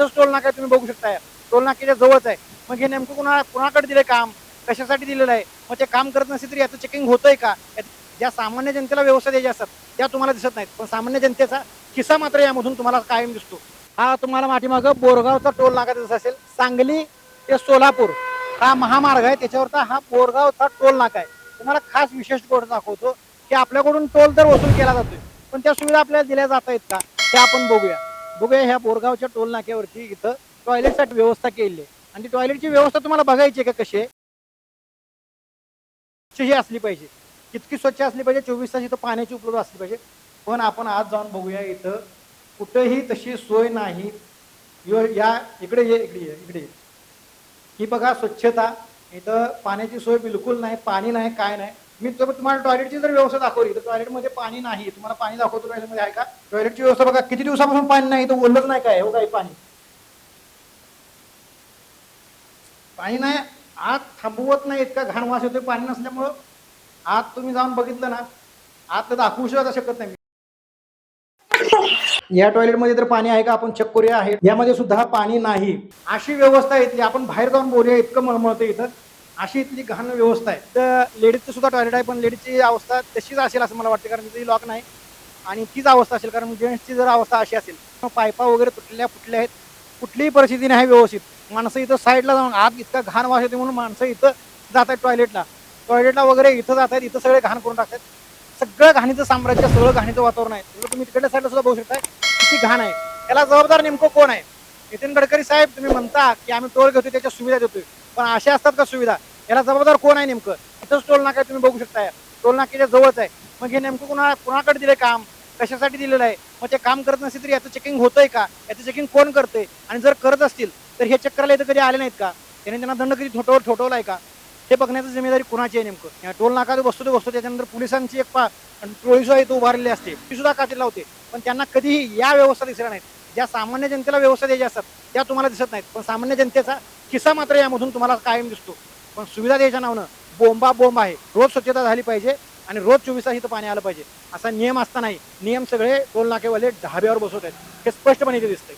इथंच टोल नाका आहे, तुम्ही बघू शकताय. टोल नाक्याच्या जवळच आहे. मग हे नेमकं कुणा कुणाकडे दिले काम? कशासाठी दिलेलं आहे? मग ते काम करत नसेल तरी याचं चेकिंग होतंय का? ज्या सामान्य जनतेला व्यवस्था द्यायच्या असतात त्या तुम्हाला दिसत नाहीत. पण सामान्य जनतेचा खिस्सा मात्र यामधून तुम्हाला कायम दिसतो. हा तुम्हाला पाठीमागं बोरगावचा टोल नाका दिसत असेल. सांगली ते सोलापूर हा महामार्ग आहे. त्याच्यावरचा हा बोरगावचा टोल नाका आहे. तुम्हाला खास विशेष गोष्ट दाखवतो की आपल्याकडून टोल तर वसूल केला जातोय. पण त्या सुविधा आपल्याला दिल्या जात आहेत का? ते आपण बघूया. बघूया ह्या बोरगावच्या टोल नाक्यावरती इथं टॉयलेटसाठी व्यवस्था केलेली आहे. आणि टॉयलेटची व्यवस्था तुम्हाला बघायची आहे का कशी आहे? ही असली पाहिजे. कितकी स्वच्छ असली पाहिजे चोवीस तास इथं पाण्याची उपलब्ध असली पाहिजे. पण आपण आज जाऊन बघूया इथं कुठंही तशी सोय नाही. या इकडे ये इकडे ये इकडे ये. ही बघा स्वच्छता. इथं पाण्याची सोय बिलकुल नाही पाणी नाही काय नाही. मी तर तुम्हाला टॉयलेटची जर व्यवस्था दाखवली तर टॉयलेटमध्ये पाणी नाही. तुम्हाला पाणी दाखवतो टॉयलेटमध्ये म्हणजे आहे का? टॉयलेटची व्यवस्था बघा किती दिवसापासून पाणी नाही? तर ओलच नाही काय? हो काही पाणी? पाणी नाही आत थांबवत नाही इतका घाण वास येतोय पाणी नसल्यामुळं. आत तुम्ही जाऊन बघितलं ना आत तर दाखवू शकता शकत नाही. या टॉयलेटमध्ये तर पाणी आहे का? आपण चेक करूया. आहे. यामध्ये सुद्धा पाणी नाही. अशी व्यवस्था आहे इथली. आपण बाहेर जाऊन बोलूया इतकं मळमळतं इथं. अशी इथली घाण व्यवस्था आहे. तर लेडीजचं सुद्धा टॉयलेट आहे पण लेडीजची अवस्था तशीच असेल असं मला वाटतं कारण तिथे लॉक नाही. आणि तीच अवस्था असेल कारण जेंट्सची जर अवस्था अशी असेल मग पायपा वगैरे तुटल्या फुटल्या आहेत. कुठलीही परिस्थिती नाही व्यवस्थित. माणसं इथं साईडला जाऊन आत इतका घाण वास येते म्हणून माणसं इथं जात आहेत टॉयलेटला टॉयलेटला वगैरे इथं जात आहेत इथं सगळे घाण करून टाकतात सगळं घाणीचं साम्राज्य सगळं घाणीचं वातावरण आहे. तुम्ही तिकडल्या साईडला सुद्धा बघू शकता किती घाण आहे. याला जबाबदार नेमकं कोण आहे? नितीन गडकरी साहेब तुम्ही म्हणता की आम्ही टोल घेतोय त्याच्या सुविधा देतोय. पण अशा असतात का सुविधा? याला जबाबदार कोण आहे नेमकं? इथंच टोल नाका तुम्ही बघू शकताय. टोल नाक्याच्या जवळच आहे. मग हे नेमकं कुणा कुणाकडे दिले काम? कशासाठी दिलेलं आहे? मग ते काम करत नसेल तरी याचं चेकिंग होतंय का? याचं चेकिंग कोण करतंय? आणि जर करत असतील तर हे चक्करला इथं कधी आले नाहीत का? त्याने त्यांना दंड कधी ठोठवलं ठोठवलाय का? हे बघण्याची जिम्मेदारी कुणाची आहे नेमकं? या टोल नाका जो बसतो तो बसतो त्याच्यानंतर पोलिसांची एक पा टोळी सुद्धा इथं उभारलेली असते. ती सुद्धा काठी लावते. पण त्यांना कधीही या व्यवस्था दिसल्या नाहीत. ज्या सामान्य जनतेला व्यवस्था द्यायच्या असतात त्या तुम्हाला दिसत नाहीत. पण सामान्य जनतेचा खिस्सा मात्र यामधून तुम्हाला कायम दिसतो. पण सुविधा द्यायच्या नावनं बोंबा बोंब आहे. रोज स्वच्छता झाली पाहिजे आणि रोज चोवीस तास इथं पाणी आलं पाहिजे. असा नियम असता नाही नियम सगळे टोल नाकेवाले ढाब्यावर बसवत आहेत. हे स्पष्टपणे इथे दिसतंय.